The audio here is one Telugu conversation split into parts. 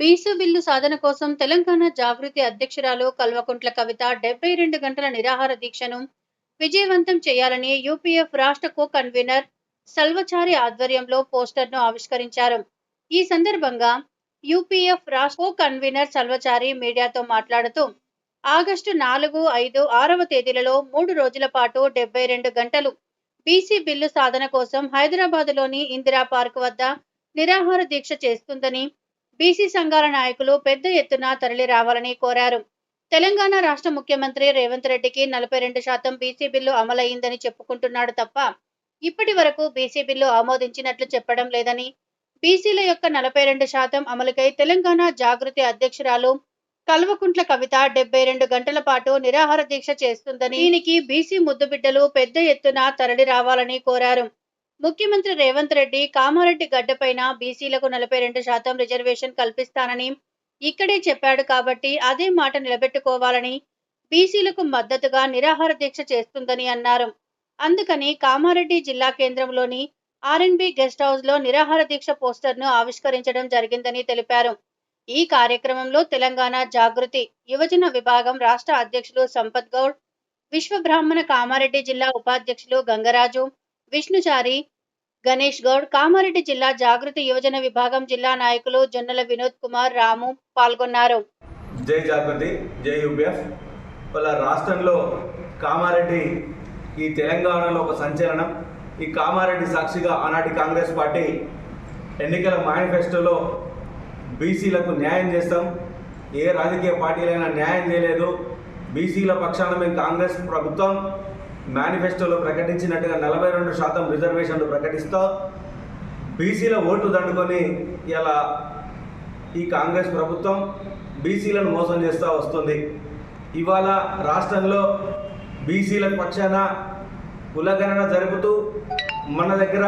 బీసు బిల్లు సాధన కోసం తెలంగాణ జాగృతి అధ్యక్షురాలు కల్వకుంట్ల కవిత డెబ్బై రెండు గంటల నిరాహార దీక్షను విజయవంతం చేయాలని యూపీఎఫ్ రాష్ట్ర కో కన్వీనర్ సల్వచారి ఆధ్వర్యంలో పోస్టర్ను ఆవిష్కరించారు. ఈ సందర్భంగా యూపీఎఫ్ రాష్ట్ర కో కన్వీనర్ సల్వచారి మీడియాతో మాట్లాడుతూ ఆగస్టు నాలుగు ఐదు ఆరవ తేదీలలో మూడు రోజుల పాటు డెబ్బై రెండు గంటలు బీసీ బిల్లు సాధన కోసం హైదరాబాద్లోని ఇందిరా పార్క్ వద్ద నిరాహార దీక్ష చేస్తుందని బీసీ సంఘాల నాయకులు పెద్ద ఎత్తున తరలి రావాలని కోరారు. తెలంగాణ రాష్ట్ర ముఖ్యమంత్రి రేవంత్ రెడ్డికి నలభై రెండు శాతం బీసీ బిల్లు అమలయ్యిందని చెప్పుకుంటున్నాడు తప్ప ఇప్పటి వరకు బీసీ బిల్లు ఆమోదించినట్లు చెప్పడం లేదని. బీసీల యొక్క నలభై రెండు శాతం అమలుకై తెలంగాణ జాగృతి అధ్యక్షురాలు కల్వకుంట్ల కవిత డెబ్బై రెండు గంటల పాటు నిరాహార దీక్ష చేస్తుందని దీనికి బీసీ ముద్దుబిడ్డలు పెద్ద ఎత్తున తరలి రావాలని కోరారు. ముఖ్యమంత్రి రేవంత్ రెడ్డి కామారెడ్డి గడ్డపైన బీసీలకు నలభై రెండు శాతం రిజర్వేషన్ కల్పిస్తానని ఇక్కడే చెప్పాడు కాబట్టి అదే మాట నిలబెట్టుకోవాలని బీసీలకు మద్దతుగా నిరాహార దీక్ష చేస్తుందని అన్నారు. అందుకని కామారెడ్డి జిల్లా కేంద్రంలోని ఆర్ఎన్బి గెస్ట్ హౌస్లో నిరాహార దీక్ష పోస్టర్ను ఆవిష్కరించడం జరిగిందని తెలిపారు. ఈ కార్యక్రమంలో తెలంగాణ జాగృతి యువజన విభాగం రాష్ట్ర అధ్యక్షులు సంపత్ గౌడ్ విశ్వబ్రాహ్మణ కామారెడ్డి జిల్లా ఉపాధ్యక్షులు గంగరాజు విష్ణుచారి గణేష్ గౌడ్ కామారెడ్డి జిల్లా జాగృతి యువజన విభాగం జిల్లా నాయకులు జొన్నల వినోద్ కుమార్ రాము పాల్గొన్నారు. జై జాగృతి జై యూపీఎఫ్. వాళ్ళ రాష్ట్రంలో కామారెడ్డి ఈ తెలంగాణలో ఒక సంచలనం. ఈ కామారెడ్డి సాక్షిగా ఆనాటి కాంగ్రెస్ పార్టీ ఎన్నికల మేనిఫెస్టోలో బీసీలకు న్యాయం చేస్తాం. ఏ రాజకీయ పార్టీలైనా న్యాయం చేయలేదు. బీసీల పక్షాన మేము కాంగ్రెస్ ప్రభుత్వం. మేనిఫెస్టోలో ప్రకటించినట్టుగా నలభై రెండు శాతం రిజర్వేషన్లు ప్రకటిస్తూ బీసీల ఓటు దండుకొని ఇలా ఈ కాంగ్రెస్ ప్రభుత్వం బీసీలను మోసం చేస్తూ వస్తుంది. ఇవాళ రాష్ట్రంలో బీసీల పక్షాన కులగణన జరుపుతూ మన దగ్గర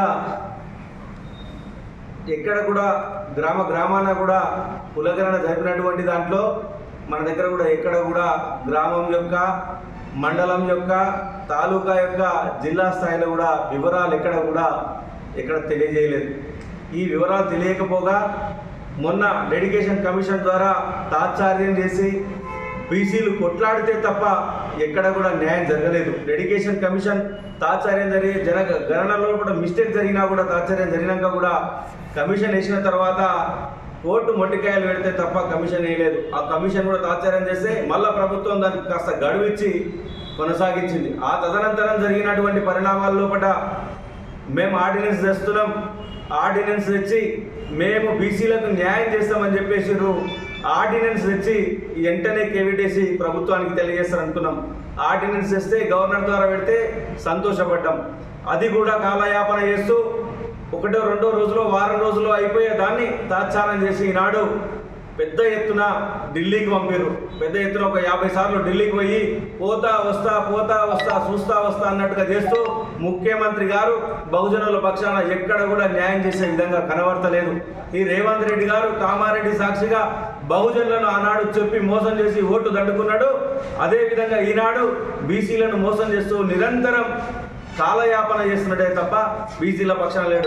ఎక్కడ కూడా గ్రామ గ్రామాన కూడా కులగణన జరిపినటువంటి దాంట్లో మన దగ్గర కూడా ఎక్కడ కూడా గ్రామం యొక్క మండలం యొక్క తాలూకా యొక్క జిల్లా స్థాయిలో కూడా వివరాలు ఎక్కడ కూడా ఎక్కడ తెలియజేయలేదు. ఈ వివరాలు తెలియకపోగా మొన్న డెడికేషన్ కమిషన్ ద్వారా తాత్సార్యం చేసి బీసీలు కొట్లాడితే తప్ప ఎక్కడ కూడా న్యాయం జరగలేదు. డెడికేషన్ కమిషన్ తాత్సార్యం జరిగే జన గణనలో కూడా మిస్టేక్ జరిగినా కూడా తాత్సార్యం జరిగినాక కూడా కమిషన్ వేసిన తర్వాత కోర్టు మొట్టికాయలు పెడితే తప్ప కమిషన్ వేయలేదు. ఆ కమిషన్ కూడా తాత్సార్యం చేస్తే మళ్ళా ప్రభుత్వం దానికి కాస్త గడువు ఇచ్చి కొనసాగించింది. ఆ తదనంతరం జరిగినటువంటి పరిణామాల లోపల మేము ఆర్డినెన్స్ తెస్తున్నాం. ఆర్డినెన్స్ తెచ్చి మేము బీసీలకు న్యాయం చేస్తామని చెప్పేసారు ఆర్డినెన్స్ తెచ్చి వెంటనే కేవిటేసి ప్రభుత్వానికి తెలియజేస్తారు అనుకున్నాం. ఆర్డినెన్స్ తెస్తే గవర్నర్ ద్వారా పెడితే సంతోషపడ్డాం. అది కూడా కాలయాపన చేస్తూ ఒకటో రెండో రోజులో వారం రోజుల్లో అయిపోయే దాన్ని తాత్సారం చేసి ఈనాడు పెద్ద ఎత్తున ఢిల్లీకి పంపారు పెద్ద ఎత్తున ఒక యాభై సార్లు ఢిల్లీకి పోయి పోతా వస్తా పోతా వస్తా చూస్తా వస్తా అన్నట్టుగా చేస్తూ ముఖ్యమంత్రి గారు బహుజనుల పక్షాన ఎక్కడ కూడా న్యాయం చేసే విధంగా కనబడతలేదు. ఈ రేవంత్ రెడ్డి గారు కామారెడ్డి సాక్షిగా బహుజనులను ఆనాడు చెప్పి మోసం చేసి ఓటు దండుకున్నాడు. అదేవిధంగా ఈనాడు బీసీలను మోసం చేస్తూ నిరంతరం కాలయాపన చేస్తున్నట్టే తప్ప బీసీల పక్షాన లేడు.